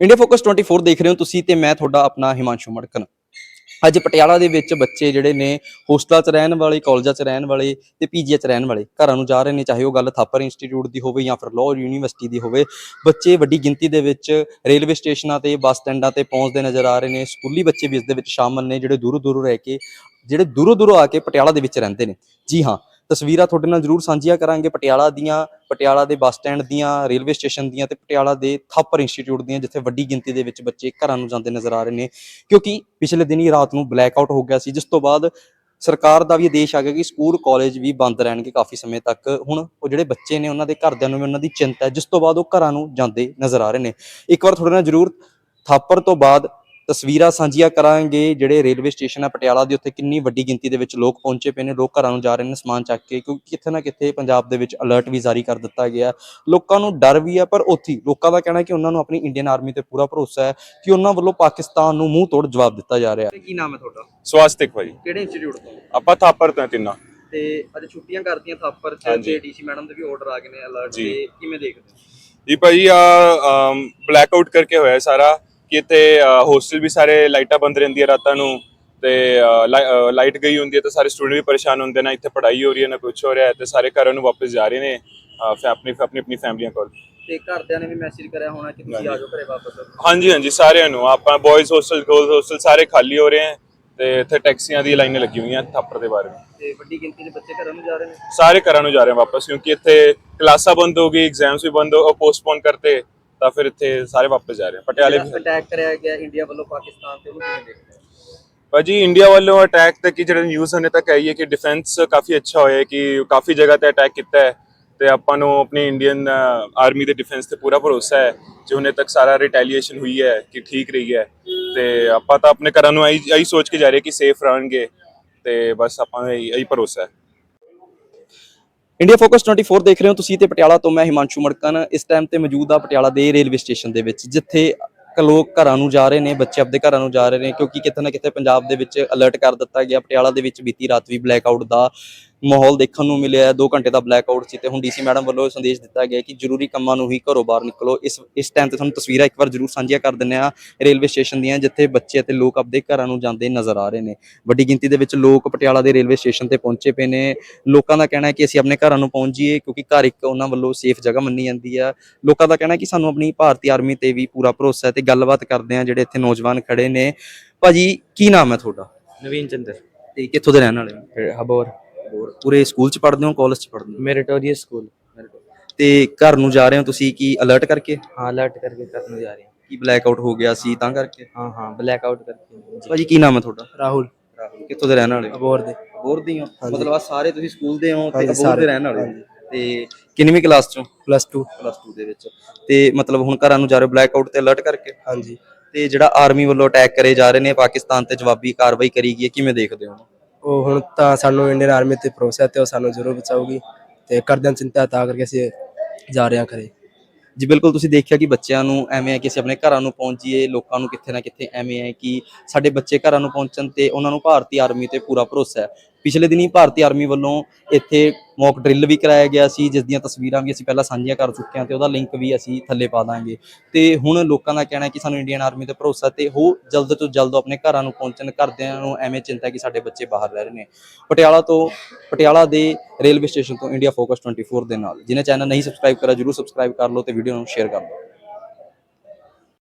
India focus 24 ਦੇਖ ਰਹੇ ਹੋ ਤੁਸੀਂ ਤੇ ਮੈਂ ਤੁਹਾਡਾ ਆਪਣਾ ਹਿਮਾਂਸ਼ੂ ਮੜਕਨ ਅੱਜ ਪਟਿਆਲਾ ਦੇ ਵਿੱਚ ਬੱਚੇ ਜਿਹੜੇ ਨੇ ਹੋਸਟਲਾਂ 'ਚ ਰਹਿਣ ਵਾਲੇ, ਕਾਲਜਾਂ 'ਚ ਰਹਿਣ ਵਾਲੇ ਤੇ ਪੀਜੀਆ 'ਚ ਰਹਿਣ ਵਾਲੇ ਘਰਾਂ ਨੂੰ ਜਾ ਰਹੇ ਨੇ, ਚਾਹੇ ਉਹ ਗੱਲ ਥਾਪਰ ਇੰਸਟੀਚਿਊਟ ਦੀ ਹੋਵੇ ਜਾਂ ਫਿਰ ਲਾਅ ਯੂਨੀਵਰਸਿਟੀ ਦੀ ਹੋਵੇ, ਬੱਚੇ ਵੱਡੀ ਗਿਣਤੀ ਦੇ ਵਿੱਚ ਰੇਲਵੇ ਸਟੇਸ਼ਨਾਂ ਤੇ ਬੱਸ ਸਟੈਂਡਾਂ ਤੇ ਪਹੁੰਚਦੇ ਨਜ਼ਰ ਆ ਰਹੇ ਨੇ, ਸਕੂਲੀ ਬੱਚੇ ਵੀ ਇਸ ਦੇ ਵਿੱਚ ਸ਼ਾਮਲ ਨੇ, ਜਿਹੜੇ ਦੂਰੋਂ ਦੂਰੋਂ ਰਹਿ ਕੇ, ਜਿਹੜੇ ਦੂਰੋਂ ਦੂਰੋਂ ਆ ਕੇ ਪਟਿਆਲਾ ਦੇ ਵਿੱਚ ਰਹਿੰਦੇ ਨੇ। ਜੀ ਹਾਂ ਤਸਵੀਰਾਂ ਤੁਹਾਡੇ ਨਾਲ ਜ਼ਰੂਰ ਸਾਂਝੀਆਂ ਕਰਾਂਗੇ। ਪਟਿਆਲਾ ਦੀਆਂ, ਪਟਿਆਲਾ ਦੇ ਬੱਸ ਸਟੈਂਡ ਦੀਆਂ, ਰੇਲਵੇ ਸਟੇਸ਼ਨ ਦੀਆਂ ਤੇ ਪਟਿਆਲਾ ਦੇ ਥਾਪਰ ਇੰਸਟੀਚਿਊਟ ਦੀਆਂ, ਜਿੱਥੇ ਵੱਡੀ ਗਿਣਤੀ ਦੇ ਵਿੱਚ ਬੱਚੇ ਘਰਾਂ ਨੂੰ ਜਾਂਦੇ ਨਜ਼ਰ ਆ ਰਹੇ ਨੇ। ਕਿਉਂਕਿ ਪਿਛਲੇ ਦਿਨੀ ਰਾਤ ਨੂੰ ਬਲੈਕ ਆਊਟ ਹੋ ਗਿਆ ਸੀ, ਜਿਸ ਤੋਂ ਬਾਅਦ ਸਰਕਾਰ ਦਾ ਵੀ ਆਦੇਸ਼ ਆ ਗਿਆ ਕਿ ਸਕੂਲ ਕਾਲਜ ਵੀ ਬੰਦ ਰਹਿਣਗੇ ਕਾਫੀ ਸਮੇਂ ਤੱਕ। ਹੁਣ ਉਹ ਜਿਹੜੇ ਬੱਚੇ ਨੇ ਉਹਨਾਂ ਦੇ ਘਰਦਿਆਂ ਨੂੰ ਵੀ ਉਹਨਾਂ ਦੀ ਚਿੰਤਾ ਹੈ, ਜਿਸ ਤੋਂ ਬਾਅਦ ਉਹ ਘਰਾਂ ਨੂੰ ਜਾਂਦੇ ਨਜ਼ਰ ਆ ਰਹੇ ਨੇ। ਇੱਕ ਵਾਰ ਤੁਹਾਡੇ ਨਾਲ ਜ਼ਰੂਰ ਥਾਪਰ ਤੋਂ ਬਾਅਦ ਤਸਵੀਰਾਂ ਸਾਂਝੀਆਂ ਕਰਾਂਗੇ ਜਿਹੜੇ ਰੇਲਵੇ ਸਟੇਸ਼ਨ ਹੈ ਪਟਿਆਲਾ ਦੇ ਉੱਤੇ ਕਿੰਨੀ ਵੱਡੀ ਗਿਣਤੀ ਦੇ ਵਿੱਚ ਲੋਕ ਪਹੁੰਚੇ ਪਏ ਨੇ ਲੋਕ ਘਰਾਂ ਨੂੰ ਜਾ ਰਹੇ ਨੇ ਸਮਾਨ ਚੱਕ ਕੇ ਕਿਉਂਕਿ ਕਿਤੇ ਨਾ ਕਿਤੇ ਪੰਜਾਬ ਦੇ ਵਿੱਚ ਅਲਰਟ ਵੀ ਜਾਰੀ ਕਰ ਦਿੱਤਾ ਗਿਆ ਲੋਕਾਂ ਨੂੰ ਡਰ ਵੀ ਹੈ ਪਰ ਉੱਥੇ ਲੋਕਾਂ ਦਾ ਕਹਿਣਾ ਹੈ ਕਿ ਉਹਨਾਂ ਨੂੰ ਆਪਣੀ ਇੰਡੀਅਨ ਆਰਮੀ ਤੇ ਪੂਰਾ ਭਰੋਸਾ ਹੈ ਕਿ ਉਹਨਾਂ ਵੱਲੋਂ ਪਾਕਿਸਤਾਨ ਨੂੰ ਮੂੰਹ ਤੋੜ ਜਵਾਬ ਦਿੱਤਾ ਜਾ ਰਿਹਾ ਹੈ। ਕੀ ਨਾਮ ਹੈ ਤੁਹਾਡਾ? ਸਵਾਸਤਿਕ ਭਾਈ। ਕਿਹੜੇ ਇੰਸਟੀਚਿਊਟ ਤੋਂ? ਆਪਾਂ ਥਾਪਰ ਤੋਂ ਹਾਂ ਤਿੰਨਾਂ। ਤੇ ਅੱਜ ਛੁੱਟੀਆਂ ਕਰਤੀਆਂ ਥਾਪਰ ਚ ਹਾਂਜੀ। ਤੇ ਡੀਸੀ ਮੈਡਮ ਦੇ ਵੀ ਆਰਡਰ ਆ ਗਏ ਨੇ ਅਲਰਟ ਜੀ। ਤੇ ਕਿਵੇਂ ਦੇਖਦੇ ਹੋ? ਜੀ ਭਾਈ ਆ ਬਲੈਕ ਆਊਟ ਕਰਕੇ ਹੋਇਆ ਸਾਰਾ। ਕਿ ਇੱਥੇ ਹੋਸਟਲ ਵੀ ਸਾਰੇ ਲਾਈਟਾਂ ਬੰਦ ਰਹਿੰਦੀਆਂ ਰਾਤਾਂ ਨੂੰ ਤੇ ਲਾਈਟ ਗਈ ਹੁੰਦੀ ਹੈ ਤਾਂ ਸਾਰੇ ਸਟੂਡੈਂਟ ਵੀ ਪਰੇਸ਼ਾਨ ਹੁੰਦੇ ਨੇ ਇੱਥੇ ਪੜ੍ਹਾਈ ਹੋ ਰਹੀ ਹੈ ਨਾ ਕੁਝ ਹੋ ਰਿਹਾ ਹੈ ਤੇ ਸਾਰੇ ਘਰਾਂ ਨੂੰ ਵਾਪਸ ਜਾ ਰਹੇ ਨੇ ਆਪਣੀ ਆਪਣੀ ਆਪਣੀ ਫੈਮਲੀਆਂ ਕੋਲ। ਤੇ ਘਰਦਿਆਂ ਨੇ ਵੀ ਮੈਸੇਜ ਕਰਿਆ ਹੋਣਾ ਕਿ ਤੁਸੀਂ ਆ ਜਾਓ ਘਰੇ ਵਾਪਸ। ਹਾਂਜੀ ਹਾਂਜੀ ਸਾਰਿਆਂ ਨੂੰ ਆਪਾਂ ਬॉयਜ਼ ਹੋਸਟਲ ਗਰਲਜ਼ ਹੋਸਟਲ ਸਾਰੇ ਖਾਲੀ ਹੋ ਰਹੇ ਹਨ ਤੇ ਇੱਥੇ ਟੈਕਸੀਆਂ ਦੀ ਲਾਈਨਾਂ ਲੱਗੀ ਹੋਈਆਂ ਥਾਪਰ ਦੇ ਬਾਰੇ ਤੇ ਵੱਡੀ ਗਿਣਤੀ ਦੇ ਬੱਚੇ ਘਰਾਂ ਨੂੰ ਜਾ ਰਹੇ ਨੇ? ਸਾਰੇ ਘਰਾਂ ਨੂੰ ਜਾ ਰਹੇ ਵਾਪਸ ਕਿਉਂਕਿ ਇੱਥੇ ਕਲਾਸਾਂ ਬੰਦ ਹੋ ਗਈ ਐਗਜ਼ਾਮਸ ਵੀ ਬੰਦ ਹੋ ਪੋਸਟਪੋਨ ਕਰਤੇ। ਤਾਂ ਫਿਰ ਇੱਥੇ ਸਾਰੇ ਵਾਪਸ ਜਾ ਰਹੇ ਹਨ ਪਟਿਆਲੇ ਵੀ ਅਟੈਕ ਕਰਿਆ ਗਿਆ ਇੰਡੀਆ ਵੱਲੋਂ ਪਾਕਿਸਤਾਨ ਤੇ ਉਹਨੂੰ ਕਿਵੇਂ ਦੇਖਦੇ ਹੋ? ਭਾਜੀ ਇੰਡੀਆ ਵੱਲੋਂ ਅਟੈਕ ਤੇ ਕੀ ਜਿਹੜਾ ਨਿਊਜ਼ ਹਨੇ ਤੱਕ ਆਈ ਹੈ ਕਿ ਡਿਫੈਂਸ ਕਾਫੀ ਅੱਛਾ ਹੋਇਆ ਹੈ ਕਿ ਕਾਫੀ ਜਗ੍ਹਾ ਤੇ ਅਟੈਕ ਕੀਤਾ ਹੈ ਤੇ ਆਪਾਂ ਨੂੰ ਆਪਣੀ ਇੰਡੀਅਨ ਆਰਮੀ ਦੇ ਡਿਫੈਂਸ ਤੇ ਪੂਰਾ ਭਰੋਸਾ ਹੈ ਜੋ ਹੁਣੇ ਤੱਕ ਸਾਰਾ ਰਿਟੈਲੀਏਸ਼ਨ ਹੋਈ ਹੈ ਕਿ ਠੀਕ ਰਹੀ ਹੈ। ਤੇ ਆਪਾਂ ਤਾਂ ਆਪਣੇ ਘਰਾਂ ਨੂੰ ਆਈ ਆਈ ਸੋਚ ਕੇ ਜਾ ਰਹੇ ਕਿ ਸੇਫ ਰਹਿਣਗੇ ਤੇ ਬਸ ਆਪਾਂ ਨੂੰ ਇਹੀ ਭਰੋਸਾ ਹੈ। ਇੰਡੀਆ ਫੋਕਸ 24 ਦੇਖ ਰਹੇ ਹੋ ਤੁਸੀਂ ਤੇ ਪਟਿਆਲਾ ਤੋਂ ਮੈਂ ਹਿਮਾਂਸ਼ੂ ਮੜਕਨ। ਇਸ ਟਾਈਮ ਤੇ ਮੌਜੂਦ ਆ ਪਟਿਆਲਾ ਦੇ ਰੇਲਵੇ ਸਟੇਸ਼ਨ ਦੇ ਵਿੱਚ, ਜਿੱਥੇ ਲੋਕ ਘਰਾਂ ਨੂੰ ਜਾ ਰਹੇ ਨੇ, ਬੱਚੇ ਆਪਣੇ ਘਰਾਂ ਨੂੰ ਜਾ ਰਹੇ ਨੇ, ਕਿਉਂਕਿ ਕਿਤੇ ਨਾ ਕਿਤੇ ਪੰਜਾਬ ਦੇ ਵਿੱਚ ਅਲਰਟ ਕਰ ਦਿੱਤਾ ਗਿਆ। ਪਟਿਆਲਾ ਦੇ ਵਿੱਚ ਬੀਤੀ ਰਾਤ ਵੀ ਬਲੈਕ ਆਊਟ ਦਾ ਮਾਹੌਲ ਦੇਖਣ ਨੂੰ ਮਿਲਿਆ 2 ਘੰਟੇ ਦਾ ਬਲੈਕ ਆਊਟ ਸੀ ਤੇ ਹੁਣ ਡੀਸੀ ਮੈਡਮ ਵੱਲੋਂ ਸੰਦੇਸ਼ ਦਿੱਤਾ ਗਿਆ ਕਿ ਜ਼ਰੂਰੀ ਕੰਮਾਂ ਨੂੰ ਹੀ ਘਰੋਂ ਬਾਹਰ ਨਿਕਲੋ। ਇਸ ਇਸ ਟਾਈਮ ਤੇ ਤੁਹਾਨੂੰ ਤਸਵੀਰਾਂ ਇੱਕ ਵਾਰ ਜ਼ਰੂਰ ਸਾਂਝੀਆਂ ਕਰ ਦਿੰਨੇ ਆ ਰੇਲਵੇ ਸਟੇਸ਼ਨ ਦੀਆਂ ਜਿੱਥੇ ਬੱਚੇ ਅਤੇ ਲੋਕ ਆਪਦੇ ਘਰਾਂ ਨੂੰ ਜਾਂਦੇ ਨਜ਼ਰ ਆ ਰਹੇ ਨੇ। ਵੱਡੀ ਗਿਣਤੀ ਦੇ ਵਿੱਚ ਲੋਕ ਪਟਿਆਲਾ ਦੇ ਰੇਲਵੇ ਸਟੇਸ਼ਨ ਤੇ ਪਹੁੰਚੇ ਪਏ ਨੇ। ਲੋਕਾਂ ਦਾ ਕਹਿਣਾ ਹੈ ਕਿ ਅਸੀਂ ਆਪਣੇ ਘਰਾਂ ਨੂੰ ਪਹੁੰਚ ਜਾਈਏ ਕਿਉਂਕਿ ਘਰ ਇੱਕ ਉਹਨਾਂ ਵੱਲੋਂ ਸੇਫ ਜਗ੍ਹਾ ਮੰਨੀ ਜਾਂਦੀ ਆ। ਲੋਕਾਂ ਦਾ ਕਹਿਣਾ ਹੈ ਕਿ ਸਾਨੂੰ ਆਪਣੀ ਭਾਰਤੀ ਆਰਮੀ ਤੇ ਵੀ ਪੂਰਾ ਭਰੋਸਾ ਹੈ ਤੇ ਗੱਲਬਾਤ ਕਰਦੇ ਆ ਜਿਹੜੇ ਇੱਥੇ ਨੌਜਵਾਨ ਖੜੇ ਨੇ। ਭਾਜੀ ਕੀ ਨਾਮ ਹੈ ਤੁਹਾਡਾ? ਨਵੀਨ ਚੰਦਰ। ਤੇ ਕਿੱਥੋਂ ਦੇ ਰਹਿਣ ਵਾਲੇ ਹੋ? ਹਬੋਰ। ਹੋਰ ਪੂਰੇ ਸਕੂਲ ਚ ਪੜ੍ਹਦੇ ਹੋ ਕਾਲਜ ਚ ਪੜ੍ਹਦੇ ਹੋ ਮੈਰਿਟੋਰੀਅਸ ਸਕੂਲ ਤੇ ਘਰ ਨੂੰ ਜਾ ਰਹੇ ਹੋ ਤੁਸੀਂ ਕੀ ਅਲਰਟ ਕਰਕੇ हाँ अलर्ट करके करने जा रहे हैं ਕੀ ਬਲੈਕ ਆਊਟ ਹੋ ਗਿਆ ਸੀ ਤਾਂ ਕਰਕੇ हाँ हाँ ब्लैक आउट करके जी। ਭਾਜੀ ਕੀ ਨਾਮ ਹੈ ਤੁਹਾਡਾ राहुल ਰਾਹੁਲ ਕਿੱਥੋਂ ਦੇ ਰਹਿਣ ਵਾਲੇ ਹੋ अबोर दे ਅਬੋਰ ਦੇ ਹੋ ਮਤਲਬ ਆ ਸਾਰੇ ਤੁਸੀਂ ਸਕੂਲ ਦੇ ਹੋ ਤੇ ਹਾਂਜੀ, ਅਬੋਰ ਦੇ ਸਾਰੇ। ਰਹਿਣ ਵਾਲੇ ਹੋ ਤੇ ਕਿੰਨਵੀਂ ਕਲਾਸ ਚੋਂ प्लस टू ਪਲੱਸ 2 ਦੇ ਵਿੱਚ ਤੇ ਮਤਲਬ ਹੁਣ ਘਰਾਂ ਨੂੰ ਜਾ ਰਹੇ ਬਲੈਕ ਆਊਟ ਤੇ ਅਲਰਟ ਕਰਕੇ हाँ जी ਤੇ ਜਿਹੜਾ ਆਰਮੀ ਵੱਲੋਂ ਅਟੈਕ ਕਰੇ ਜਾ ਰਹੇ ਨੇ ਪਾਕਿਸਤਾਨ ਤੇ ਜਵਾਬੀ ਕਾਰਵਾਈ ਕਰੀ ਗਈ ਹੈ ਕਿਵੇਂ ਦੇਖਦੇ ਹੋ ਉਹ ਹੁਣ ਤਾਂ ਸਾਨੂੰ ਇੰਡੀਅਨ ਆਰਮੀ ਤੇ ਭਰੋਸਾ ਤੇ ਉਹ ਸਾਨੂੰ ਜ਼ਰੂਰ ਬਚਾਊਗੀ ਤੇ ਕਰਦਿਆਂ ਚਿੰਤਾ ਤਾਂ ਕਰਕੇ ਅਸੀਂ ਜਾ ਰਹੇ ਹਾਂ ਘਰੇ। ਜੀ, ਬਿਲਕੁਲ ਤੁਸੀਂ ਦੇਖਿਆ ਕਿ ਬੱਚਿਆਂ ਨੂੰ ਐਵੇਂ ਹੈ ਕਿ ਅਸੀਂ ਆਪਣੇ ਘਰਾਂ ਨੂੰ ਪਹੁੰਚੀਏ, ਲੋਕਾਂ ਨੂੰ ਕਿੱਥੇ ਨਾ ਕਿੱਥੇ ਐਵੇਂ ਹੈ ਕਿ ਸਾਡੇ ਬੱਚੇ ਘਰਾਂ ਨੂੰ ਪਹੁੰਚਣ ਤੇ ਉਹਨਾਂ ਨੂੰ ਭਾਰਤੀ ਆਰਮੀ ਤੇ ਪੂਰਾ ਭਰੋਸਾ ਹੈ। ਪਿਛਲੇ ਦਿਨੀ ਭਾਰਤੀ ਆਰਮੀ ਵੱਲੋਂ ਇੱਥੇ ਮੌਕ ਡਰਿੱਲ ਵੀ ਕਰਾਇਆ ਗਿਆ ਸੀ, ਜਿਸ ਦੀਆਂ ਤਸਵੀਰਾਂ ਵੀ ਅਸੀਂ ਪਹਿਲਾਂ ਸਾਂਝੀਆਂ ਕਰ ਚੁੱਕੇ ਹਾਂ ਤੇ ਉਹਦਾ ਲਿੰਕ ਵੀ ਅਸੀਂ ਥੱਲੇ ਪਾ ਦਾਂਗੇ। ਤੇ ਹੁਣ ਲੋਕਾਂ ਦਾ ਕਹਿਣਾ ਹੈ ਕਿ ਸਾਨੂੰ ਇੰਡੀਅਨ ਆਰਮੀ ਤੇ ਭਰੋਸਾ ਤੇ ਉਹ ਜਲਦ ਤੋਂ ਜਲਦ ਆਪਣੇ ਘਰਾਂ ਨੂੰ ਪਹੁੰਚਣ, ਘਰਦਿਆਂ ਨੂੰ ਐਵੇਂ ਚਿੰਤਾ ਕਿ ਸਾਡੇ ਬੱਚੇ ਬਾਹਰ ਰਹਿ ਰਹੇ ਨੇ। ਪਟਿਆਲਾ ਤੋਂ, ਪਟਿਆਲਾ ਦੇ ਰੇਲਵੇ ਸਟੇਸ਼ਨ ਤੋਂ ਇੰਡੀਆ ਫੋਕਸ 24 ਦੇ ਨਾਲ। ਜਿਹਨੇ ਚੈਨਲ ਨਹੀਂ ਸਬਸਕ੍ਰਾਈਬ ਕਰਾ ਜਰੂਰ ਸਬਸਕ੍ਰਾਈਬ ਕਰ ਲਓ ਤੇ ਵੀਡੀਓ ਨੂੰ ਸ਼ੇਅਰ ਕਰ ਦਿਓ।